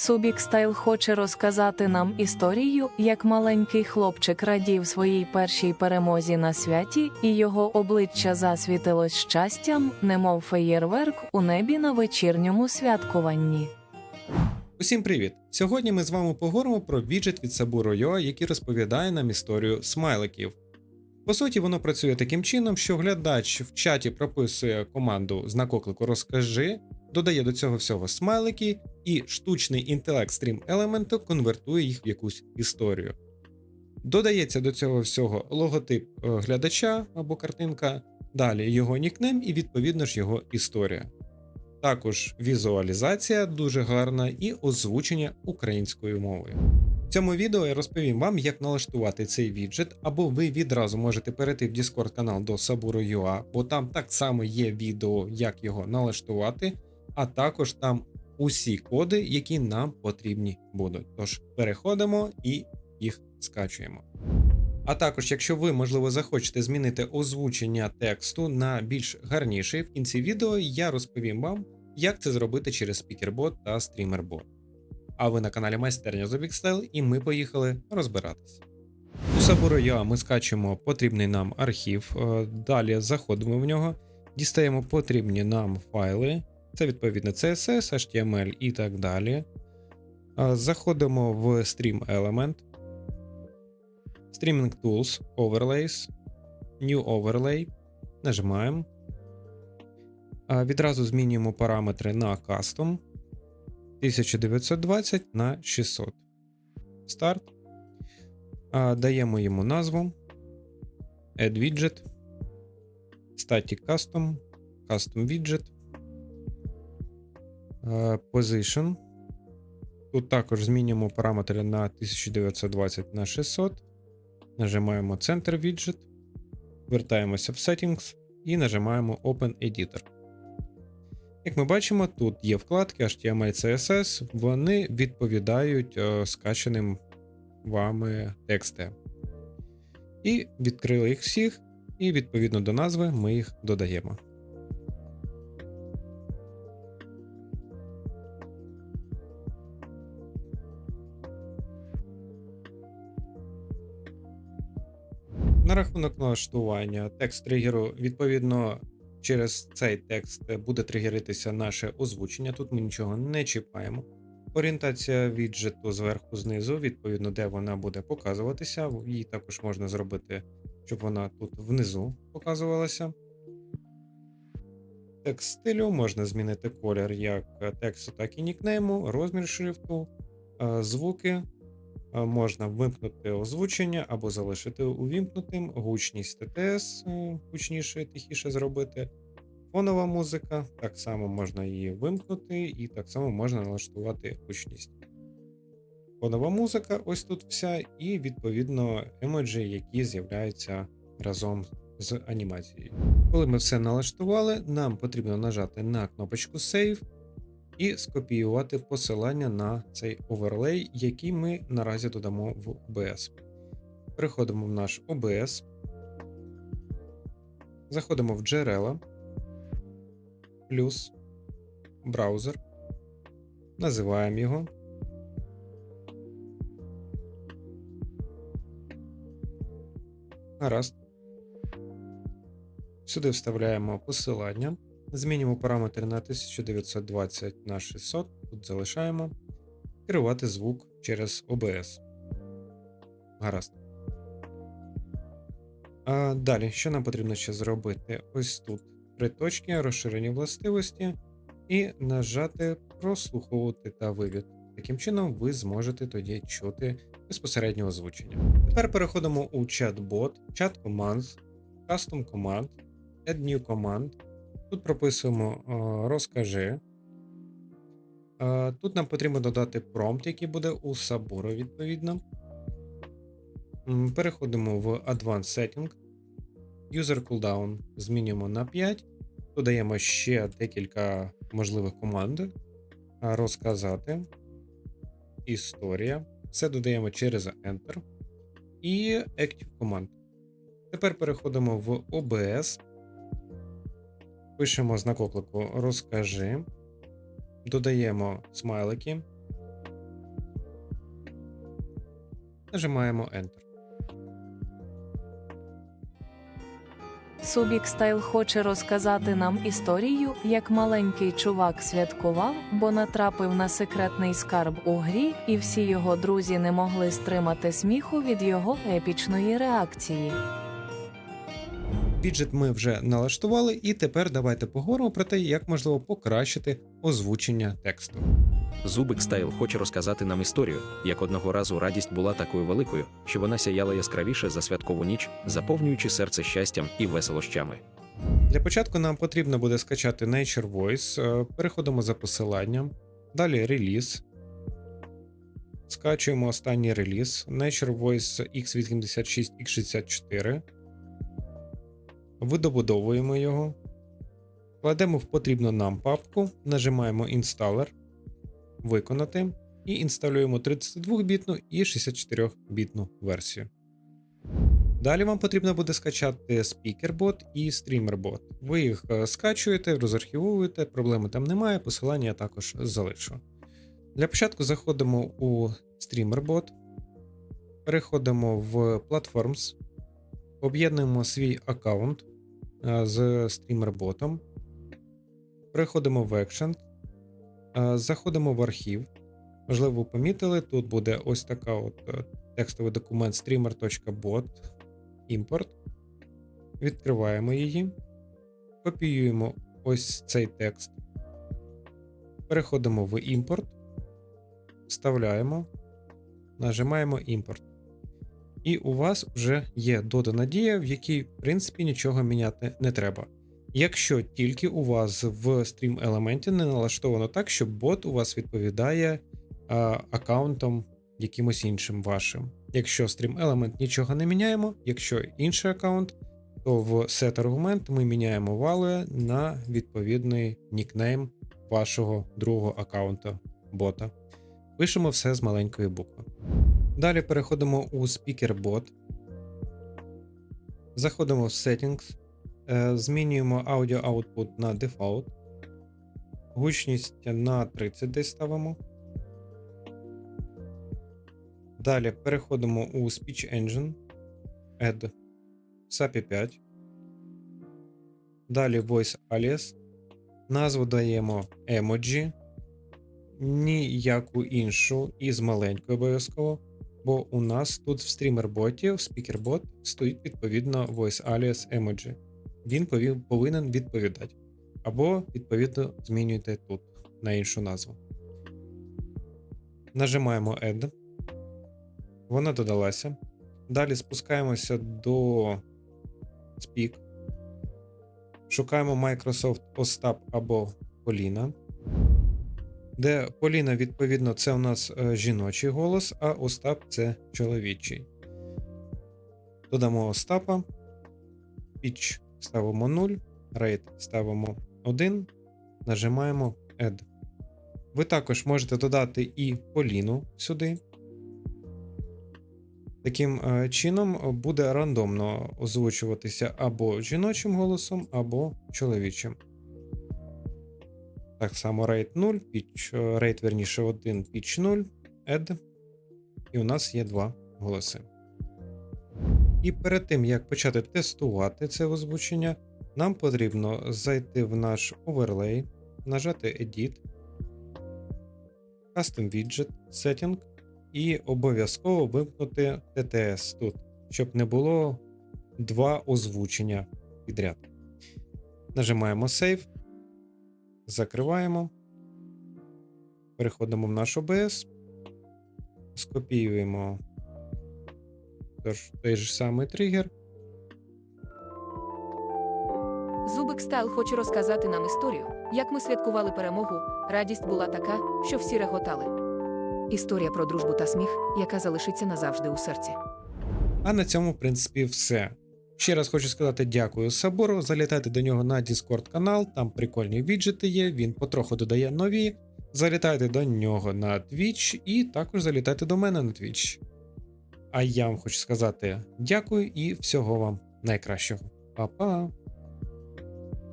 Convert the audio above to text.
Субік Стайл хоче розказати нам історію, як маленький хлопчик радів своїй першій перемозі на святі, і його обличчя засвітилось щастям, немов феєрверк у небі на вечірньому святкуванні. Усім привіт! Сьогодні ми з вами поговоримо про віджит від Saburo.ua, який розповідає нам історію смайликів. По суті, воно працює таким чином, що глядач в чаті прописує команду знак оклику розкажи, додає до цього всього смайлики, і штучний інтелект стрім елементу конвертує їх в якусь історію. Додається до цього всього логотип е, глядача або картинка, далі його нікнейм і відповідно ж його історія. Також візуалізація дуже гарна і озвучення українською мовою. В цьому відео я розповім вам, як налаштувати цей віджит, або ви відразу можете перейти в Discord канал до Saburo.ua, бо там так само є відео, як його налаштувати, а також там усі коди, які нам потрібні будуть. Тож переходимо і їх скачуємо. А також, якщо ви, можливо, захочете змінити озвучення тексту на більш гарніший, в кінці відео я розповім вам, як це зробити через SpeakerBot та StreamerBot. А ви на каналі Майстерня з Style і ми поїхали розбиратись. У Saburo.ua ми скачуємо потрібний нам архів, е, далі заходимо в нього, дістаємо потрібні нам файли, це відповідно CSS, HTML і так далі. Е, Заходимо в Stream Element. Streaming Tools, Overlays, New Overlay. Нажимаємо. Відразу змінюємо параметри на Custom 1920 на 600. Старт. Даємо йому назву. Add Widget. Static Custom. Custom Widget. А, Position. Тут також змінюємо параметри на 1920 на 600. Нажимаємо Center Widget, вертаємося в Settings і нажимаємо Open Editor. Як ми бачимо, тут є вкладки HTML CSS, вони відповідають е, скачаним вами тексти. І відкрили їх всіх, і відповідно до назви ми їх додаємо. На рахунок налаштування текст тригеру, відповідно, через цей текст буде тригеритися наше озвучення. Тут ми нічого не чіпаємо. Орієнтація віджиту зверху знизу, відповідно, де вона буде показуватися. Її також можна зробити, щоб вона тут внизу показувалася. Текст стилю можна змінити колір як тексту, так і нікнейму, розмір шрифту, е, звуки. Е, Можна вимкнути озвучення або залишити увімкнутим, гучність ТТС е, гучніше, тихіше зробити. Фонова музика, так само можна її вимкнути, і так само можна налаштувати гучність. Фонова музика, ось тут вся, і відповідно емоджі, які з'являються разом з анімацією. Коли ми все налаштували, нам потрібно нажати на кнопочку Save і скопіювати посилання на цей оверлей, який ми наразі додамо в OBS. Переходимо в наш OBS, заходимо в джерела, плюс браузер, називаємо його. Гаразд. Сюди вставляємо посилання. Змінюємо параметри на 1920 на 600. Тут залишаємо. Керувати звук через OBS. Гаразд. А Далі, що нам потрібно ще зробити? Ось тут три точки, розширені властивості, і нажати прослуховувати та вивід. Таким чином, ви зможете тоді чути безпосереднє озвучення. Тепер переходимо у чат-бот, Chat Commands, Custom Command, Add New Command. Тут прописуємо розкажи. Тут нам потрібно додати промпт, який буде у Saburo, відповідно. Переходимо в Advanced Setting. User Cooldown змінюємо на 5. Додаємо ще декілька можливих команд. Розказати. Історія. Все додаємо через Enter. І Active Command. Тепер переходимо в OBS. Пишемо знак оклику розкажи, додаємо смайлики, нажимаємо Enter. Субік Стайл хоче розказати нам історію, як маленький чувак святкував, бо натрапив на секретний скарб у грі, і всі його друзі не могли стримати сміху від його епічної реакції. Віджит ми вже налаштували, і тепер давайте поговоримо про те, як можливо покращити озвучення тексту. Зубик Стайл хоче розказати нам історію, як одного разу радість була такою великою, що вона сяяла яскравіше за святкову ніч, заповнюючи серце щастям і веселощами. Для початку нам потрібно буде скачати Nature Voice, е, переходимо за посиланням, далі реліз. Скачуємо останній реліз Nature Voice X86 X64. Видобудовуємо його. Кладемо в потрібну нам папку, нажимаємо Installer, Виконати і інсталюємо 32-бітну і 64-бітну версію. Далі вам потрібно буде скачати SpeakerBot і StreamerBot. Ви їх е, скачуєте, розархівовуєте, проблеми там немає, посилання я також залишу. Для початку заходимо у StreamerBot, переходимо в Platforms, об'єднуємо свій аккаунт з StreamerBot, переходимо в Action, е, заходимо в архів. Можливо, помітили, тут буде ось така от е, текстовий документ streamer.bot імпорт. Відкриваємо її, копіюємо ось цей текст. Переходимо в імпорт, вставляємо, нажимаємо імпорт. І у вас вже є додана дія, в якій, в принципі, нічого міняти не треба. Якщо тільки у вас в стрім елементі не налаштовано так, щоб бот у вас відповідає а, аккаунтом якимось іншим вашим. Якщо стрім елемент нічого не міняємо, якщо інший аккаунт, то в set аргумент ми міняємо value на відповідний нікнейм вашого другого аккаунта бота. Пишемо все з маленької букви. Далі переходимо у SpeakerBot. Заходимо в Settings, е, змінюємо Audio Output на Default. Гучність на 30 десь ставимо. Далі переходимо у Speech Engine, Add SAPI 5. Далі Voice Alias. Назву даємо Emoji. Ніяку іншу із маленькою обов'язково. Бо у нас тут в стрімер-боті, в SpeakerBot стоїть відповідно Voice Alias Emoji. Він повинен відповідати. Або, відповідно, змінюйте тут на іншу назву. Нажимаємо Add. Вона додалася. Далі спускаємося до Speak. Шукаємо Microsoft Остап або Поліна. Де Поліна, відповідно, це у нас е, жіночий голос, а Остап це чоловічий. Додамо Остапа. Pitch ставимо 0, Rate ставимо 1. Нажимаємо Add. Ви також можете додати і Поліну сюди. Таким е, чином буде рандомно озвучуватися або жіночим голосом, або чоловічим. Так само rate 0, pitch, е, rate верніше 1, pitch 0, add. І у нас є два голоси. І перед тим як почати тестувати це озвучення, нам потрібно зайти в наш overlay, нажати Edit, Custom Widget, Setting і обов'язково вимкнути TTS тут, щоб не було два озвучення підряд. Нажимаємо Save, закриваємо, переходимо в наш OBS, скопіюємо тож, той же самий тригер. Зубик Стайл хоче розказати нам історію, як ми святкували перемогу. Радість була така, що всі реготали. Історія про дружбу та сміх, яка залишиться назавжди у серці. А на цьому, в принципі, все. Ще раз хочу сказати дякую Сабору. Залітайте до нього на Discord канал, там прикольні віджити є, він потроху додає нові. Залітайте до нього на Twitch і також залітайте до мене на Twitch. А я вам хочу сказати дякую і всього вам найкращого. Па-па!